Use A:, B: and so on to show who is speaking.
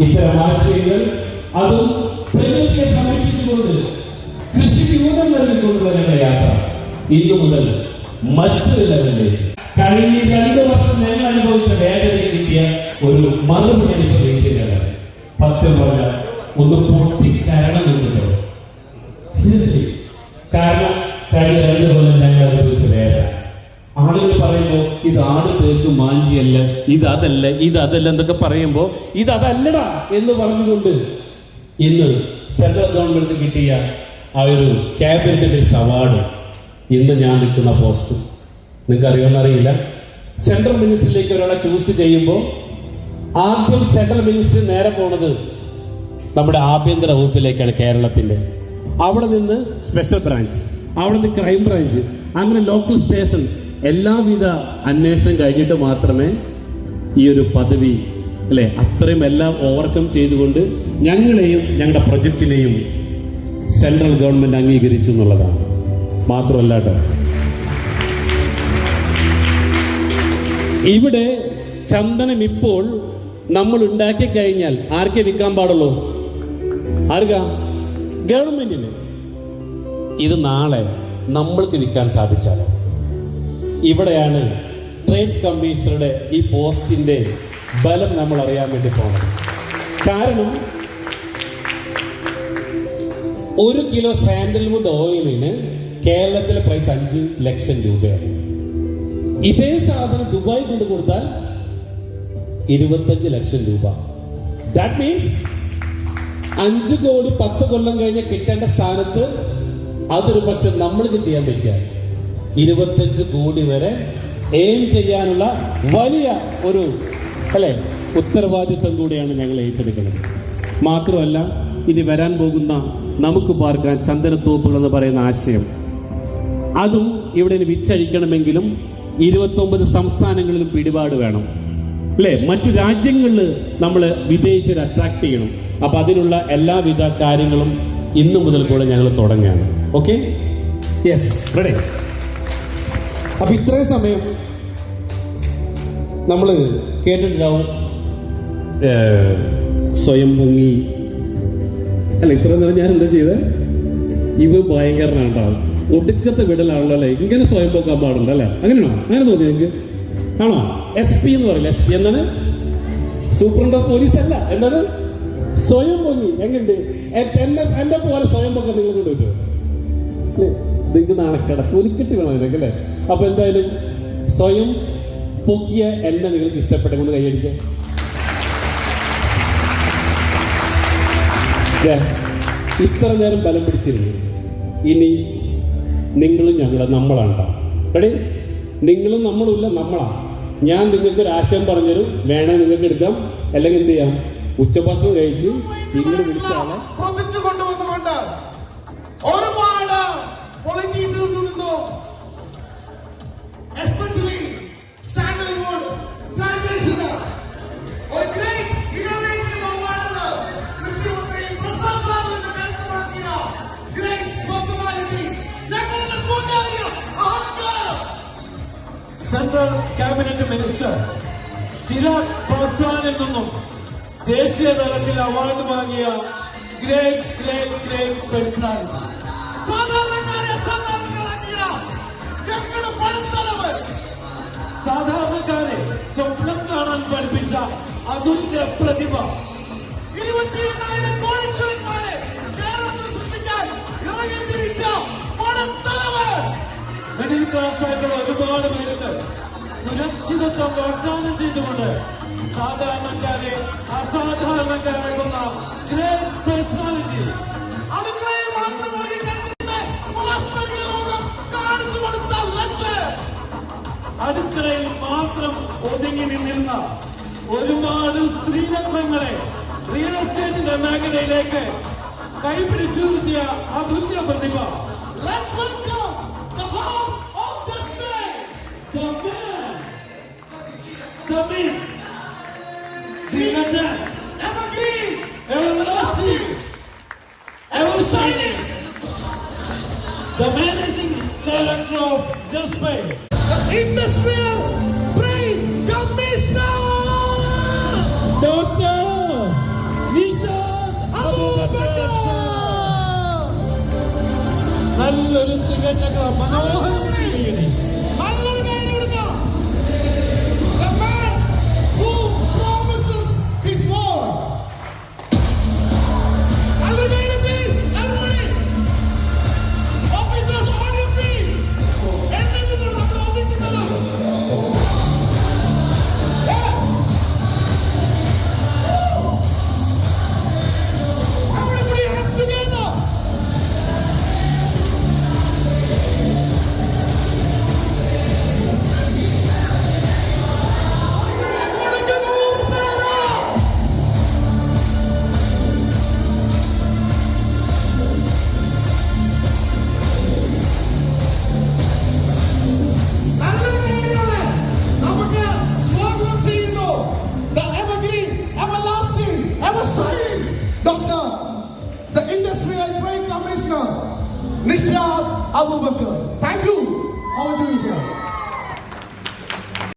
A: ഇത്തരം ആശയങ്ങൾ അതും പ്രകൃതിയെ സംരക്ഷിച്ചുകൊണ്ട് കൃഷിക്ക് ഊന്നൽ നൽകിക്കൊണ്ടുള്ള ഞങ്ങളുടെ യാത്ര ഇന്നു മുതൽ മറ്റൊരു ലെവലിലേക്ക്. കഴിഞ്ഞ രണ്ടു വർഷം ഞങ്ങൾ അനുഭവിച്ച വേദനയിൽ കിട്ടിയ ഒരു മറുപടി വേദികളാണ് സത്യം പറഞ്ഞാൽ ഒന്ന് പൊട്ടിക്കരണമെന്നുണ്ടോ ഇത് ആട് തേക്ക് മാഞ്ചിയല്ല ഇത് അതല്ല ഇത് അതല്ല എന്നൊക്കെ പറയുമ്പോൾ ഇത് അതല്ലടാ എന്ന് പറഞ്ഞുകൊണ്ട് ഇന്ന് സെൻട്രൽ ഗവൺമെന്റ് കിട്ടിയ ആ ഒരു ക്യാബിനറ്റ് മിനിസ്റ്റർ അവാർഡ് ഇന്ന് ഞാൻ നിൽക്കുന്ന പോസ്റ്റ് നിങ്ങൾക്ക് അറിയുമെന്നറിയില്ല സെൻട്രൽ മിനിസ്റ്ററിലേക്ക് ഒരാളെ ചൂസ് ചെയ്യുമ്പോൾ ആദ്യം സെൻട്രൽ മിനിസ്റ്റർ നേരെ പോണത് നമ്മുടെ ആഭ്യന്തര വകുപ്പിലേക്കാണ് കേരളത്തിന്റെ. അവിടെ നിന്ന് സ്പെഷ്യൽ ബ്രാഞ്ച് അവിടെ നിന്ന് ക്രൈം ബ്രാഞ്ച് അങ്ങനെ ലോക്കൽ സ്റ്റേഷൻ എല്ലാവിധ അന്വേഷണം കഴിഞ്ഞിട്ട് മാത്രമേ ഈ ഒരു പദവി അല്ലെ അത്രയും എല്ലാം ഓവർകം ചെയ്തുകൊണ്ട് ഞങ്ങളെയും ഞങ്ങളുടെ പ്രൊജക്റ്റിനെയും സെൻട്രൽ ഗവൺമെന്റ് അംഗീകരിച്ചു എന്നുള്ളതാണ്. മാത്രമല്ല ഇവിടെ ചന്ദനം ഇപ്പോൾ നമ്മൾ ഉണ്ടാക്കി കഴിഞ്ഞാൽ ആർക്കെ വിൽക്കാൻ പാടുള്ളൂ? ആർക്കാ? ഗവൺമെന്റിന് ഇത് നാളെ നമ്മൾക്ക് വിൽക്കാൻ സാധിച്ചാലോ? ഇവിടെയാണ് ട്രേഡ് കമ്മീഷണറുടെ ഈ പോസ്റ്റിന്റെ ബലം നമ്മൾ അറിയാൻ വേണ്ടി പോകണം കാരണം ഒരു കിലോ സാൻഡൽവുഡ് ഓയിലിന് കേരളത്തിലെ പ്രൈസ് അഞ്ച് ലക്ഷം രൂപയാണ്. ഇതേ സാധനം ദുബായ് കൊണ്ട് കൊടുത്താൽ ഇരുപത്തഞ്ച് ലക്ഷം രൂപ. ദാറ്റ് മീൻസ് അഞ്ച് കോടി പത്ത് കൊല്ലം കഴിഞ്ഞ് കിട്ടേണ്ട സ്ഥാനത്ത് അതൊരു പക്ഷെ നമ്മൾക്ക് ചെയ്യാൻ പറ്റിയ ഇരുപത്തഞ്ച് കോടി വരെ എയിം ചെയ്യാനുള്ള വലിയ ഒരു അല്ലെ? ഉത്തരവാദിത്വം കൂടിയാണ് ഞങ്ങൾ ഏറ്റെടുക്കുന്നത്. മാത്രമല്ല ഇനി വരാൻ പോകുന്ന നമുക്ക് പാർക്കാൻ ചന്ദനത്തോപ്പുകൾ എന്ന് പറയുന്ന ആശയം. അതും ഇവിടെ വിറ്റഴിക്കണമെങ്കിലും ഇരുപത്തൊമ്പത് സംസ്ഥാനങ്ങളിലും പിടിപാട് വേണം. അല്ലേ? മറ്റു രാജ്യങ്ങളിൽ നമ്മൾ വിദേശീയർ അട്രാക്ട് ചെയ്യണം. അപ്പൊ അതിനുള്ള എല്ലാവിധ കാര്യങ്ങളും ഇന്നു മുതൽ കൂടെ ഞങ്ങൾ തുടങ്ങുകയാണ്. ഓക്കെ യെസ് റെഡി അപ്പൊ ഇത്രയും സമയം നമ്മൾ കേട്ടിട്ടുണ്ടാവും. സ്വയം പൊങ്ങി അല്ല ഇത്രയും നേരം ഞാൻ എന്താ ചെയ്തത് ഇവ ഭയങ്കരനാണ്ടാവും ഒടുക്കത്തെ വിടലാണല്ലോ അല്ലേ? ഇങ്ങനെ സ്വയം പോക്കാൻ പാടുണ്ട് അല്ലേ? അങ്ങനെയാണോ? അങ്ങനെ തോന്നി നിങ്ങൾക്ക് ആണോ? എസ് പി എന്ന് പറയില്ല? എസ് പി എന്താണ്? സൂപ്രണ്ട് ഓഫ് പോലീസ് അല്ല. എന്താണ്? സ്വയം പൊങ്ങി എങ്ങനെയുണ്ട്? എന്നെ എന്നെ പോലെ സ്വയം പൊക്കെ നിങ്ങൾ കൊണ്ടുപോയിട്ടോ? നിങ്ങൾക്ക് നാണക്കട. തൊലിക്കെട്ട് വേണം ഇതിനൊക്കെ അല്ലേ? അപ്പൊ എന്തായാലും സ്വയം പൊക്കിയ എന്നെ നിങ്ങൾക്ക് ഇഷ്ടപ്പെട്ടെന്ന് കൈയടിച്ചേ. ഇത്ര നേരം ബലം പിടിച്ചിരുന്നു. ഇനി നിങ്ങളും ഞങ്ങളും നമ്മളാണ് റെഡി നിങ്ങളും നമ്മളുമില്ല നമ്മളാണ് ഞാൻ നിങ്ങൾക്ക് ഒരു ആശയം പറഞ്ഞുതരും. വേണേ നിങ്ങൾക്ക് എടുക്കാം. അല്ലെങ്കിൽ എന്ത് ചെയ്യാം? ഉച്ചഭക്ഷണം കഴിച്ച്
B: ഇങ്ങനെ വിളിച്ചാണ് ഒരുപാട് നിന്നും
C: ക്യാബിനറ്റ് മിനിസ്റ്റർ ചിരാഗ് പാസ്വാനിൽ നിന്നും ദേശീയ തലത്തിൽ അവാർഡ് വാങ്ങിയ ഗ്രേറ്റ് ഗ്രേറ്റ് ഗ്രേറ്റ് പേഴ്സണാലിറ്റി.
B: സാധാരണക്കാരെ
C: സ്വപ്നം കാണാൻ പഠിപ്പിച്ച അതുല്യ പ്രതിഭ.
B: ഇരുപത്തി എണ്ണായിരം കോടീശ്വരന്മാരെ കേരളത്തിൽ സൃഷ്ടിക്കാൻ ഇറങ്ങി തിരിച്ച
C: മിഡിൽ ക്ലാസ് ആയിട്ടുള്ള ഒരുപാട് പേർക്ക് സുരക്ഷിതത്വം വാഗ്ദാനം ചെയ്തുകൊണ്ട് സാധാരണക്കാരെ അസാധാരണക്കാരാക്കുന്ന ഗ്രേറ്റ് പേഴ്സണാലിറ്റി
B: അടുക്കളയിൽ മാത്രം
C: അടുക്കളയിൽ ഒതുങ്ങി നിന്നിരുന്ന ഒരുപാട് സ്ത്രീരത്നങ്ങളെ റിയൽ എസ്റ്റേറ്റിന്റെ മേഖലയിലേക്ക് കൈപിടിച്ചു നിർത്തിയ അതുല്യ പ്രതിഭ. come in. Dinata.
B: Evergreen.
C: The managing director of Just Pay.
B: The industrial trade commissioner. Doctor Abu Sirab Abu Bakr. Thank you.